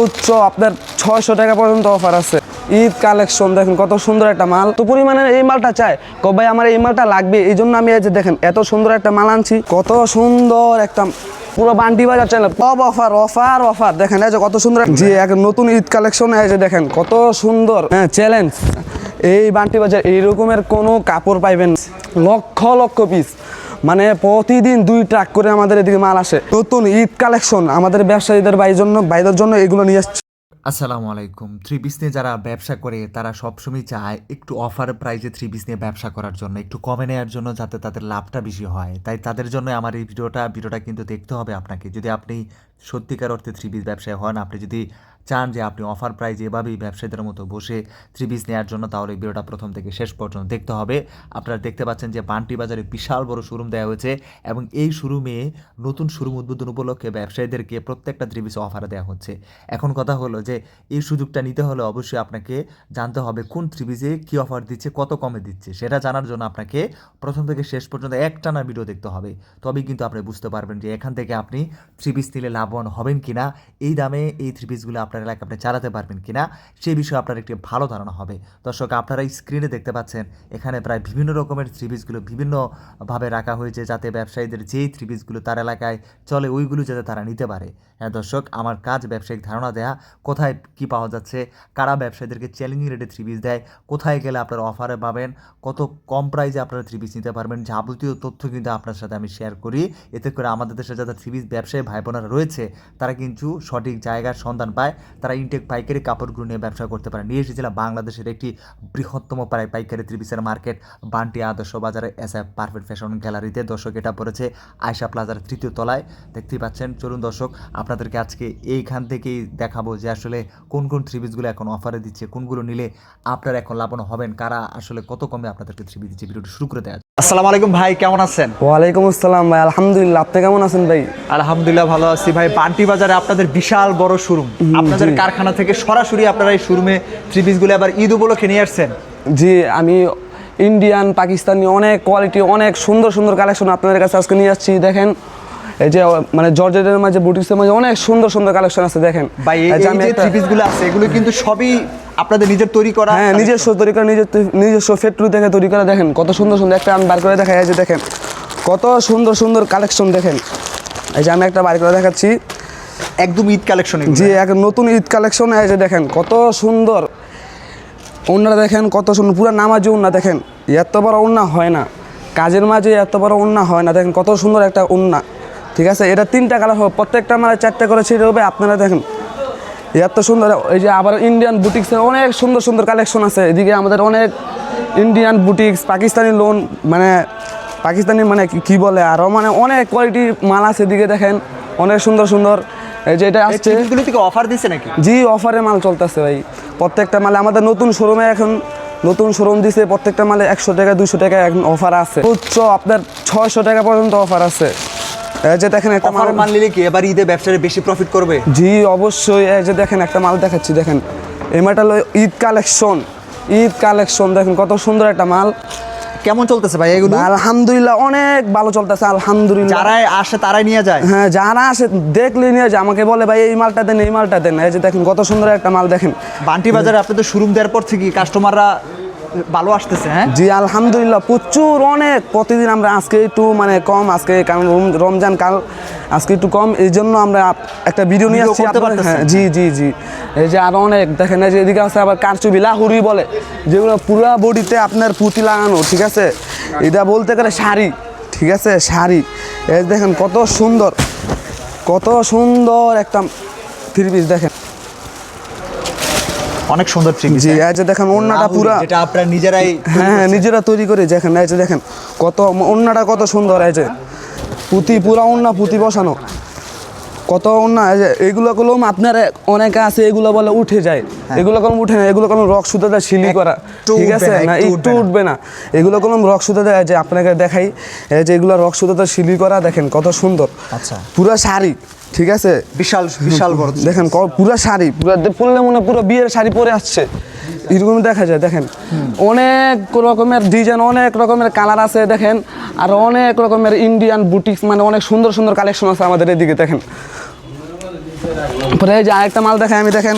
সর্বোচ্চ আপনার ছয়শো টাকা পর্যন্ত অফার আছে। ঈদ কালেকশন দেখেন কত সুন্দর একটা মাল। তো পরিমাণে এই মালটা চাই। ভাই, আমার এই মালটা লাগবে, এই জন্য আমি এই যে দেখেন, এত সুন্দর একটা মাল আনছি। কত সুন্দর একটা, পুরো বান্টি বাজার চ্যানেল সব অফার অফার অফার দেখেন, এই যে কত সুন্দর জি, এক নতুন ঈদ কালেকশন এই যে দেখেন, কত সুন্দর। হ্যাঁ চ্যালেঞ্জ এই বান্টি বাজার এই রকমের কোনো কাপড় পাইবেন। লক্ষ লক্ষ পিস মানে প্রতিদিন দুই ট্রাক করে আমাদের এদিকে মাল আসে। নতুন ঈদ কালেকশন আমাদের ব্যবসায়ীদের ভাই জন্য বাইদের জন্য এগুলো নিয়ে আসছে আসসালামু আলাইকুম। থ্রি পিস নিয়ে যারা ব্যবসা করে, তারা সবসময় চায় একটু অফার প্রাইজে থ্রি পিস নিয়ে ব্যবসা করার জন্য, একটু কমে নেওয়ার জন্য যাতে তাদের লাভটা বেশি হয়। তাই তাদের জন্য আমার এই ভিডিওটা ভিডিওটা কিন্তু দেখতে হবে আপনাকে। যদি আপনি সত্যিকার অর্থে থ্রি পিস ব্যবসায়ী হন। আপনি যদি চান যে আপনি অফার প্রাইজ এভাবেই ব্যবসায়ীদের মতো বসে থ্রি পিস নেওয়ার জন্য, তাহলে ভিডিওটা প্রথম থেকে শেষ পর্যন্ত দেখতে হবে। আপনারা দেখতে পাচ্ছেন যে বান্টি বাজারে বিশাল বড় শোরুম দেওয়া হয়েছে এবং এই শোরুমে নতুন শোরুম উদ্বোধন উপলক্ষে ব্যবসায়ীদেরকে প্রত্যেকটা থ্রি পিস অফার দেওয়া হচ্ছে। এখন কথা হলো যে এই সুযোগটা নিতে হলে অবশ্যই আপনাকে জানতে হবে কোন থ্রি পিসে কী অফার দিচ্ছে, কত কমে দিচ্ছে। সেটা জানার জন্য আপনাকে প্রথম থেকে শেষ পর্যন্ত একটানা ভিডিও দেখতে হবে। তবেই কিন্তু আপনি বুঝতে পারবেন যে এখান থেকে আপনি থ্রি পিস নিলে লাভবান হবেন কিনা এই দামে এই থ্রি পিসগুলো আপনার এলাকায় আপনি চালাতে পারবেন কি না, সেই বিষয়ে আপনার একটি ভালো ধারণা হবে। দর্শক, আপনারা স্ক্রিনে দেখতে পাচ্ছেন, এখানে প্রায় বিভিন্ন রকমের থ্রি পিসগুলো বিভিন্নভাবে রাখা হয়েছে যাতে ব্যবসায়ীদের যেই থ্রি পিসগুলো তার এলাকায় চলে, ওইগুলো যাতে তারা নিতে পারে। হ্যাঁ দর্শক, আমার কাজ ব্যবসায়িক ধারণা দেয়া, কোথায় কি পাওয়া যাচ্ছে, কারা ব্যবসায়ীদেরকে চ্যালেঞ্জিং রেটে থ্রি পিস দেয়, কোথায় গেলে আপনারা অফারে পাবেন, কত কম প্রাইসে আপনারা থ্রি পিস নিতে পারবেন, যাবতীয় তথ্য কিন্তু আপনার সাথে আমি শেয়ার করি। এতে করে আমাদের দেশে যারা থ্রি পিস ব্যবসায়ী ভাই বোনেরা রয়েছে তারা কিন্তু সঠিক জায়গার সন্ধান পায়। তারা ইনটেক পাইকারি কাপড়গুলো নিয়ে ব্যবসা করতে পারে। নিয়ে এসেছিলাম বাংলাদেশের একটি বৃহত্তম প্রায় পাইকারি পিসের মার্কেট, বান্টি আদর্শ বাজারে এস এফ পারফেক্ট ফ্যাশন গ্যালারিতে। দর্শক, এটা পড়েছে আয়সা প্লাজার তৃতীয় তলায়। দেখতেই পাচ্ছেন, চলুন দর্শক, আপনাদেরকে আজকে এইখান থেকেই দেখাবো যে আসলে কোন কোন থ্রি পিসগুলো এখন অফারে দিচ্ছে, কোনগুলো নিলে আপনারা এখন লাভবান হবেন, কারা আসলে কত কমে আপনাদেরকে থ্রি পিস দিচ্ছে। ভিডিওটি শুরু করে দেওয়া। আসসালামু আলাইকুম ভাই কেমন আছেন? ওয়ালাইকুম আসসালাম ভাই আলহামদুলিল্লাহ। আপনি কেমন আছেন ভাই? আলহামদুলিল্লাহ ভালো আছি ভাই। বান্টি বাজারে আপনাদের বিশাল বড় শোরুম। আপনাদের কারখানা থেকে সরাসরি আপনারা এই শোরুমে থ্রি পিসগুলো আবার ঈদ উপলক্ষে নিয়ে আসছেন? জি আমি ইন্ডিয়ান পাকিস্তানি অনেক কোয়ালিটি অনেক সুন্দর সুন্দর কালেকশন আপনাদের কাছে আজকে নিয়ে আসছি। দেখেন এই যে মানে জর্জেটের মাঝে বুটিক্সের মাঝে অনেক সুন্দর সুন্দর কালেকশন আছে দেখেন। ভাই এই যে থ্রি পিসগুলো আছে এগুলো কিন্তু সবই আপনাদের নিজের তৈরি করা হ্যাঁ নিজস্ব তৈরি করা নিজের নিজস্ব ফ্যাক্টরি থেকে তৈরি করা দেখেন কত সুন্দর সুন্দর একটা আমি বার করে দেখাই এই যে দেখেন কত সুন্দর সুন্দর কালেকশন দেখেন। এই যে আমি একটা বার করে দেখাচ্ছি। একদম ঈদ কালেকশন যে এক নতুন ঈদ কালেকশন এই যে দেখেন কত সুন্দর। ওনারা দেখেন কত সুন্দর পুরো নামাজি উন্না দেখেন এত বড় উন্না হয় না। কাজের মাঝে এত বড় উন্না হয় না দেখেন কত সুন্দর একটা উন্না ঠিক আছে? এটা তিনটা কালার হবে প্রত্যেকটা মানে চারটে করে ছিঁড়ে হবে আপনারা দেখেন এত সুন্দর এই যে আবার ইন্ডিয়ান বুটিক্সের অনেক সুন্দর সুন্দর কালেকশন আছে। এদিকে আমাদের অনেক ইন্ডিয়ান বুটিক্স পাকিস্তানি লোন মানে পাকিস্তানি মানে কি- কি বলে আরও মানে অনেক কোয়ালিটির মাল আছে এদিকে দেখেন। অনেক সুন্দর সুন্দর। এই যে এটা আসছে। থেকে অফার দিচ্ছে নাকি? জি অফারে মাল চলতেছে ভাই। প্রত্যেকটা মালে আমাদের নতুন শোরুমে এখন নতুন শোরুম দিছে প্রত্যেকটা মালে একশো টাকা দুশো টাকা এখন অফার আছে। উচ্চ আপনার ছয়শো টাকা পর্যন্ত অফার আছে। যে দেখেন একটা অফার মাল নিলে কি এবার ঈদে ব্যবসায় বেশি প্রফিট করবে? জি অবশ্যই। এই যে দেখেন একটা মাল দেখাচ্ছি দেখেন। এই মালটা হলো ঈদ কালেকশন। ঈদ কালেকশন দেখেন কত সুন্দর একটা মাল। কেমন চলতেছে ভাই এগুলো? আলহামদুলিল্লাহ অনেক ভালো চলতেছে আলহামদুলিল্লাহ। যারাই আসে তারাই নিয়ে যায়? হ্যাঁ যারা আসে দেখলে নিয়ে যায়। আমাকে বলে ভাই এই মালটা দেন এই মালটা দেন। এই যে দেখেন কত সুন্দর একটা মাল দেখেন। বান্টি বাজারে আপনি তো শোরুম দেওয়ার পর থেকে কাস্টমাররা ভালো আসতেছে হ্যাঁ? জি আলহামদুলিল্লাহ প্রচুর অনেক। প্রতিদিন আমরা আজকে একটু মানে কম আজকে কারণ রমজান কাল আজকে একটু কম এই জন্য আমরা একটা ভিডিও নিয়ে আসছি। হ্যাঁ জি জি জি। এই যে আরও অনেক দেখেন এই যে এদিকে আছে আবার কারচুবি লাহুরি বলে যেগুলো পুরা বডিতে আপনার পুঁতি লাগানো ঠিক আছে? এটা বলতে গেলে শাড়ি ঠিক আছে? শাড়ি। এই দেখেন কত সুন্দর কত সুন্দর একটা থ্রি পিস দেখেন। অনেক সুন্দর থ্রি পিস জি এই যে দেখেন ওড়নাটা পুরা। যেটা আপনারা নিজেরাই হ্যাঁ হ্যাঁ নিজেরা তৈরি করে দেখেন এই যে দেখেন কত অন্যটা কত সুন্দর আছে পুতি পুঁতি পুরা ওন্না পুঁতি বসানো। কত যে এগুলো কলম আপনার অনেকে আছে এগুলো বলে উঠে যায়। এগুলো কলম উঠে না এগুলো কলম রক সুতাতে শিলি করা। ঠিক আছে? না, না একটু উঠবে না। এগুলো কলম রক সুতাতে যে আপনাকে দেখাই এই যে এগুলো রক সুতাতে শিলি করা দেখেন কত সুন্দর। আচ্ছা। পুরা শাড়ি ঠিক আছে? বিশাল বিশাল বড়। দেখেন পুরো শাড়ি পুরো পরলে মনে পুরো বিয়ের শাড়ি পরে আসছে। এরকম দেখা যায় দেখেন। অনেক রকমের ডিজাইন অনেক রকমের কালার আছে দেখেন। আর অনেক রকমের ইন্ডিয়ান বুটিক্স মানে অনেক সুন্দর সুন্দর কালেকশন আছে আমাদের এদিকে দেখেন। পরে এই যে আরেকটা মাল দেখাই আমি দেখেন।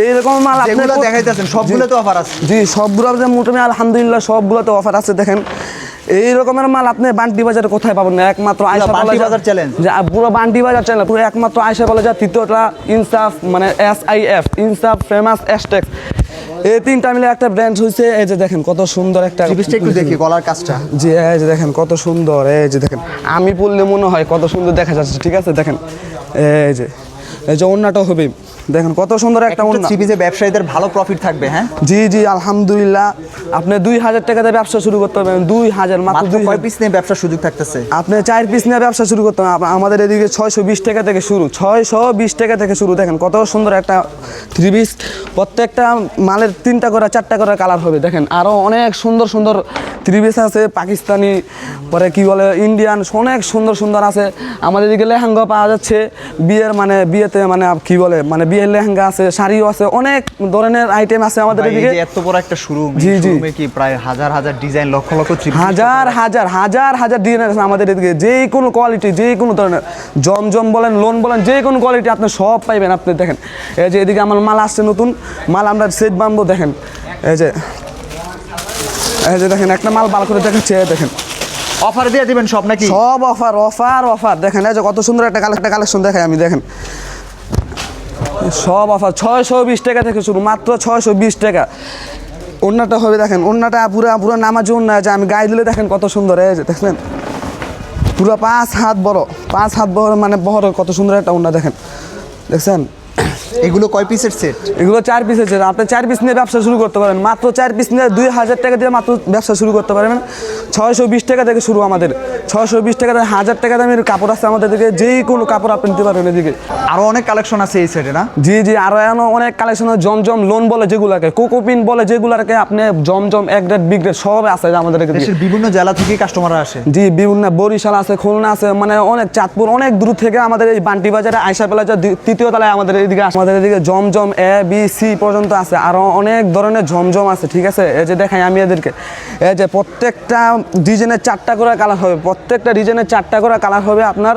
এইরকম মাল যেগুলো দেখাইতেছেন সবগুলোতে অফার আছে। জি সবগুলো মোটামুটি আলহামদুলিল্লাহ সবগুলোতে অফার আছে দেখেন। এই রকমের মাল আপনি বান্টি বাজারে কোথায় পাবেন? না একমাত্র আয়সা বান্টি বাজার আ- পুরো বান্টি বাজার চ্যানেল পুরো একমাত্র আয়সা তৃতীয়টা ইনসাফ মানে S I F Insaf famous এসটেক্স এই তিনটা মিলে একটা ব্র্যান্ড হয়েছে এই যে দেখেন কত সুন্দর একটা একটু দেখি গলার কাজটা। জি এই যে দেখেন কত সুন্দর এই যে দেখেন। আমি পড়লে মনে হয় কত সুন্দর দেখা যাচ্ছে ঠিক আছে দেখেন। এই যে এই যে ওন্নাটা হবে। দেখেন কত সুন্দর একটা ওন্না। থ্রি পিসে ব্যবসায়ীদের ভালো প্রফিট থাকবে হ্যাঁ? জি জি আলহামদুলিল্লাহ। আপনি দুই হাজার টাকাতে ব্যবসা শুরু করতে পারবেন। দুই হাজার মাত্র দুই কয় পিস নিয়ে ব্যবসার সুযোগ থাকতেছে? আপনি চার পিস নিয়ে ব্যবসা শুরু করতে হবে আমাদের এদিকে ছয়শো বিশ টাকা থেকে শুরু। ছয়শো বিশ টাকা থেকে শুরু। দেখেন কত সুন্দর একটা থ্রি পিস প্রত্যেকটা মালের তিনটা করে চারটা করে কালার হবে। দেখেন আরও অনেক সুন্দর সুন্দর থ্রি পিস আছে পাকিস্তানি পরে কি বলে ইন্ডিয়ান অনেক সুন্দর সুন্দর আছে। আমাদের এদিকে লেহেঙ্গা পাওয়া যাচ্ছে। বিয়ের মানে বিয়েতে মানে কি বলে মানে বিয়ের লেহেঙ্গা আছে শাড়িও আছে অনেক ধরনের আইটেম আছে আমাদের এদিকে। এত বড় একটা শুরু জি, জি। কি প্রায় হাজার হাজার ডিজাইন লক্ষ লক্ষ হাজার হাজার হাজার হাজার ডিজাইন আছে আমাদের এদিকে। যে কোনো কোয়ালিটি যে কোনো ধরনের জমজম বলেন লোন বলেন যে কোনো কোয়ালিটি আপনি সব পাইবেন। আপনি দেখেন এই যে এদিকে আমার মাল আসছে নতুন মাল আমরা সেট বানবো দেখেন এই যে এই যে দেখেন একটা মাল বার করে দেখাচ্ছে দেখেন। অফার দিয়ে দিবেন সব নাকি? সব অফার অফার অফার দেখেন এই যে কত সুন্দর একটা কালেকটা কালেকশন দেখাই আমি দেখেন। সব অফার ছয়শো বিশ টাকা থেকে শুরু মাত্র ছয়শো বিশ টাকা। অন্যটা হবে দেখেন অন্যটা পুরো পুরো নামাজ অন্য আছে আমি গায়ে দিলে দেখেন কত সুন্দর এই যে দেখলেন? পুরো পাঁচ হাত বড় পাঁচ হাত বড় মানে বড় কত সুন্দর একটা অন্য দেখেন। দেখছেন? এগুলো কয় পিসের সেট এগুলো চার পিসের সেট আপনি চার পিস নিয়ে ব্যবসা শুরু করতে পারেন। মাত্র চার পিস নিয়ে দুই হাজার টাকা দিয়ে মাত্র ব্যবসা শুরু করতে পারবেন। ছয়শো বিশ টাকা থেকে শুরু আমাদের। ছয়শো বিশ টাকা থেকে হাজার টাকা দামের কাপড় আছে আমাদের দিকে যেই কোনো কাপড় আপনি নিতে পারবেন এদিকে। আরও অনেক কালেকশন আছে এই সাইডে না? জি জি আরও এমন অনেক কালেকশন জমজম লোন বলে যেগুলাকে কোকোপিন বলে যেগুলাকে আপনি জমজম এক গ্রেড বি গ্রেড সব আছে আমাদের দেশের বিভিন্ন জেলা থেকে কাস্টমার আসে। জি বিভিন্ন বরিশাল আছে খুলনা আছে মানে অনেক চাঁদপুর অনেক দূর থেকে আমাদের এই বান্টি বাজারে আয়সা পেলা তৃতীয় তলায় আমাদের এদিকে। আমাদের এদিকে জমজম এ বি সি পর্যন্ত আছে আরও অনেক ধরনের জমজম আছে ঠিক আছে? এই যে দেখাই আমি এদেরকে। এই যে প্রত্যেকটা ডিজাইনের চারটা করে কালার হবে প্রত্যেকটা ডিজাইনের চারটা করে কালার হবে আপনার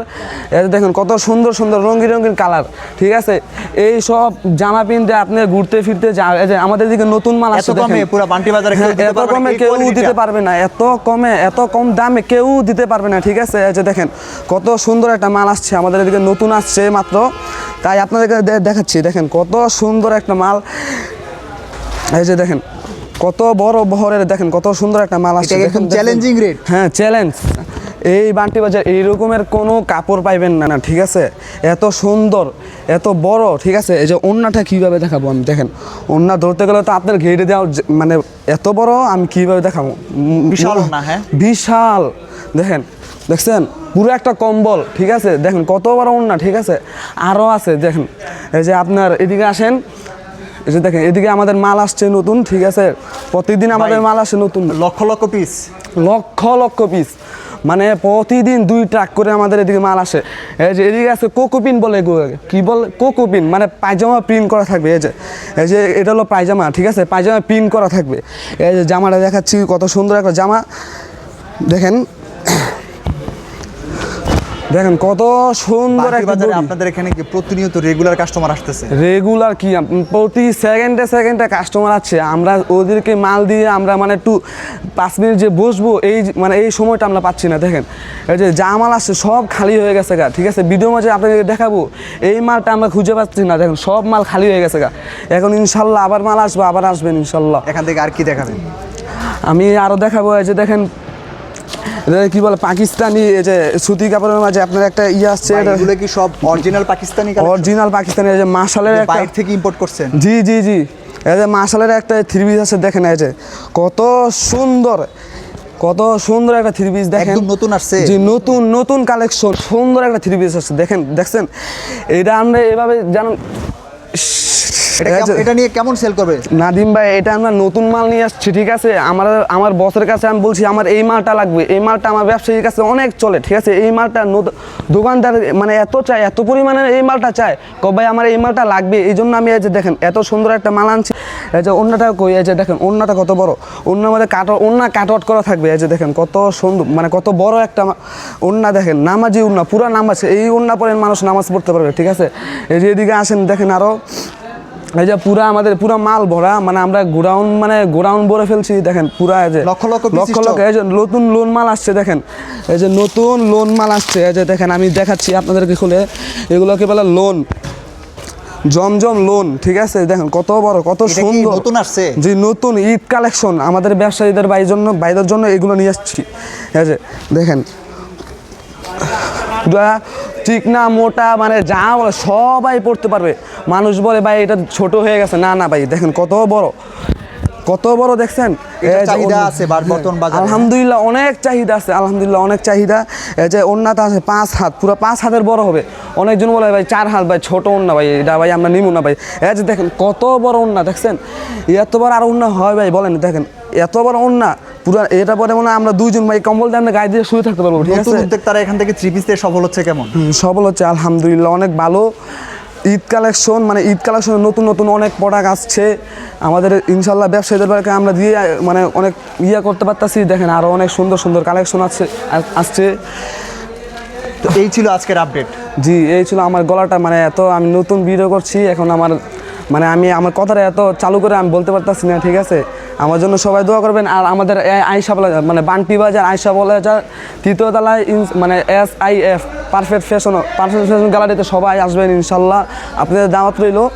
দেখেন কত সুন্দর সুন্দর রঙিন রঙিন কালার ঠিক আছে? এই সব জামা পিনতে আপনি ঘুরতে ফিরতে যা আমাদের দিকে নতুন মাল আসছে কমে পুরো বান্টি বাজারে কেউ হ্যাঁ, দিতে এত পারবে না, কমে কেউ দিতে পারবে না এত কমে এত কম দামে কেউ দিতে পারবে না ঠিক আছে? এই যে দেখেন কত সুন্দর একটা মাল আসছে আমাদের এদিকে নতুন আসছে মাত্র। তাই আপনাদেরকে দেখাচ্ছি দেখেন কত সুন্দর একটা মাল। এই যে দেখেন কত বড় বহরের দেখেন কত সুন্দর একটা মাল আসছে। চ্যালেঞ্জিং রেট হ্যাঁ চ্যালেঞ্জ এই বান্টি বাজার এই রকমের কোনো কাপড় পাইবেন না না ঠিক আছে? এত সুন্দর এত বড় ঠিক আছে? এই যে ওন্নাটা কীভাবে দেখাবো আমি? দেখেন ওন্না ধরতে গেলে তো আপনার ঘেরে দেওয়া মানে এত বড় আমি কীভাবে দেখাবো? বিশাল না হ্যাঁ? বিশাল। দেখেন দেখছেন? পুরো একটা কম্বল ঠিক আছে? দেখেন কত বড় ওন্না ঠিক আছে? আরও আছে দেখেন। এই যে আপনার এদিকে আসেন এই যে দেখেন এদিকে আমাদের মাল আসছে নতুন ঠিক আছে? প্রতিদিন আমাদের মাল আসে নতুন। লক্ষ লক্ষ পিস লক্ষ লক্ষ পিস মানে প্রতিদিন দুই ট্রাক করে আমাদের এদিকে মাল আসে। এই যে এদিকে আছে কোকোপিন বলে কী বল? কোকোপিন মানে পায়জামা প্রিন্ট করা থাকবে, এই যে। এই যে এটা হলো পায়জামা, ঠিক আছে? পায়জামা প্রিন্ট করা থাকবে। এই যে জামাটা দেখাচ্ছি, কত সুন্দর একটা জামা। দেখেন দেখেন কত সুন্দর একটা বাজারে আপনাদের এখানে কি প্রতিনিয়ত রেগুলার কাস্টমার আসতেছে? রেগুলার কি? প্রতি সেকেন্ডে সেকেন্ডে কাস্টমার আছে আমরা ওদেরকে মাল দিয়ে আমরা মানে একটু পাঁচ মিনিট যে বসবো এই মানে এই সময়টা আমরা পাচ্ছি না। দেখেন এই যে যা মাল আসছে সব খালি হয়ে গেছে গা ঠিক আছে? ভিডিও মাঝে আপনাদেরকে দেখাবো এই মালটা আমরা খুঁজে পাচ্ছি না। দেখেন সব মাল খালি হয়ে গেছে গা। এখন ইনশাল্লাহ আবার মাল আসব আবার আসবেন ইনশাল্লাহ। এখান থেকে আর কি দেখাবেন? আমি আরও দেখাবো এই যে দেখেন এটা কি বলে পাকিস্তানি এই যে সুতি কাপড়ের মাঝে আপনার একটা ইয়ে আসছে এগুলো কি সব অরিজিনাল পাকিস্তানি অরিজিনাল পাকিস্তানি এই যে মাসালের একটা বাইরে থেকে ইম্পোর্ট করছেন? জি জি জি। এই যে মার্শালের একটা থ্রি পিস আছে দেখেন এই যে। কত সুন্দর কত সুন্দর একটা থ্রি পিস দেখেন। নতুন আসছে? জি নতুন নতুন কালেকশন সুন্দর একটা থ্রি পিস আছে দেখেন দেখছেন? এটা আমরা এভাবে জানেন এটা নিয়ে কেমন সেল করবে? নাদিম ভাই এটা আমরা নতুন মাল নিয়ে আসছি ঠিক আছে? আমার আমার বসের কাছে আমি বলছি আমার এই মালটা লাগবে। এই মালটা আমার ব্যবসায়ীর কাছে অনেক চলে ঠিক আছে? এই মালটা দোকানদার মানে এত চাই এত পরিমাণে এই মালটা চায়। ক ভাই আমার এই মালটা লাগবে। এই জন্য আমি এই যে দেখেন এত সুন্দর একটা মাল আনছি। এই যে অন্যটা কই এই যে দেখেন অন্যটা কত বড়। অন্য মধ্যে কাট অন্য কাট আউট করা থাকবে। এই যে দেখেন কত সুন্দর মানে কত বড় একটা অন্য দেখেন নামাজি উন্না পুরা নামাজ। এই উন্না পরে মানুষ নামাজ পড়তে পারবে ঠিক আছে? এই যে এদিকে আসেন দেখেন আরও এই যে পুরা আমাদের পুরা মাল ভরা মানে আমরা গোডাউন মানে গোডাউন ভরে ফেলছি দেখেন পুরা এই যে লক্ষ লক্ষ লক্ষ লক্ষ এই যে নতুন লোন মাল আসছে দেখেন এই যে নতুন লোন মাল আসছে এই যে দেখেন আমি দেখাচ্ছি আপনাদেরকে খুলে এগুলোকে বলে লোন জমজম লোন ঠিক আছে? দেখেন কত বড় কত সুন্দর। নতুন আসছে? জি নতুন ঈদ কালেকশন আমাদের ব্যবসায়ীদের বাইর জন্য বাইরের জন্য এগুলো নিয়ে আসছি ঠিক আছে দেখেন চিকনা মোটা মানে যা বলে সবাই পড়তে পারবে। মানুষ বলে ভাই এটা ছোট হয়ে গেছে। না না ভাই দেখেন কত বড়। কত বড় দেখছেন? চাহিদা আছে বাজারে। আলহামদুলিল্লাহ অনেক চাহিদা আছে আলহামদুলিল্লাহ অনেক চাহিদা। এই যে ওন্নাটা আছে পাঁচ হাত পুরো পাঁচ হাতের বড় হবে। অনেকজন বলে ভাই চার হাত ভাই ছোট ওন্না ভাই এটা ভাই আমরা নিমু না ভাই। এই যে দেখেন কত বড় ওন্না দেখছেন? এত বড় আর ওন্না হয় ভাই বলেন দেখেন এত বড় ওন্না পুরো এটা পরে মনে হয় আমরা দুইজন ভাই কম্বল দিয়ে আমরা গায়ে দিয়ে শুয়ে থাকতে পারব ঠিক আছে? উদ্যোক্তারা এখান থেকে থ্রি পিস দিয়ে সফল হচ্ছে কেমন? সফল হচ্ছে আলহামদুলিল্লাহ অনেক ভালো। ঈদ কালেকশন মানে ঈদ কালেকশনে নতুন নতুন অনেক প্রোডাক্ট আসছে। আমাদের ইনশাল্লাহ ব্যবসায়ীদের বাড়িতে আমরা দিয়ে মানে অনেক ইয়ে করতে পারতাছি। দেখেন আরও অনেক সুন্দর সুন্দর কালেকশন আছে আসছে। তো এই ছিল আজকের আপডেট জি এই ছিল আমার গলাটা মানে এত আমি নতুন ভিডিও করছি এখন আমার মানে আমি আমার কথাটা এত চালু করে আমি বলতে পারতাছি না ঠিক আছে? আমার জন্য সবাই দোয়া করবেন। আর আমাদের আয়সা বলা মানে বান্টি বাজার আয়সা যার তৃতীয় তলায় ইন- মানে S I F perfect fashion perfect fashion গ্যালারিতে সবাই আসবেন ইনশাল্লাহ। আপনাদের দাওয়াত রইল।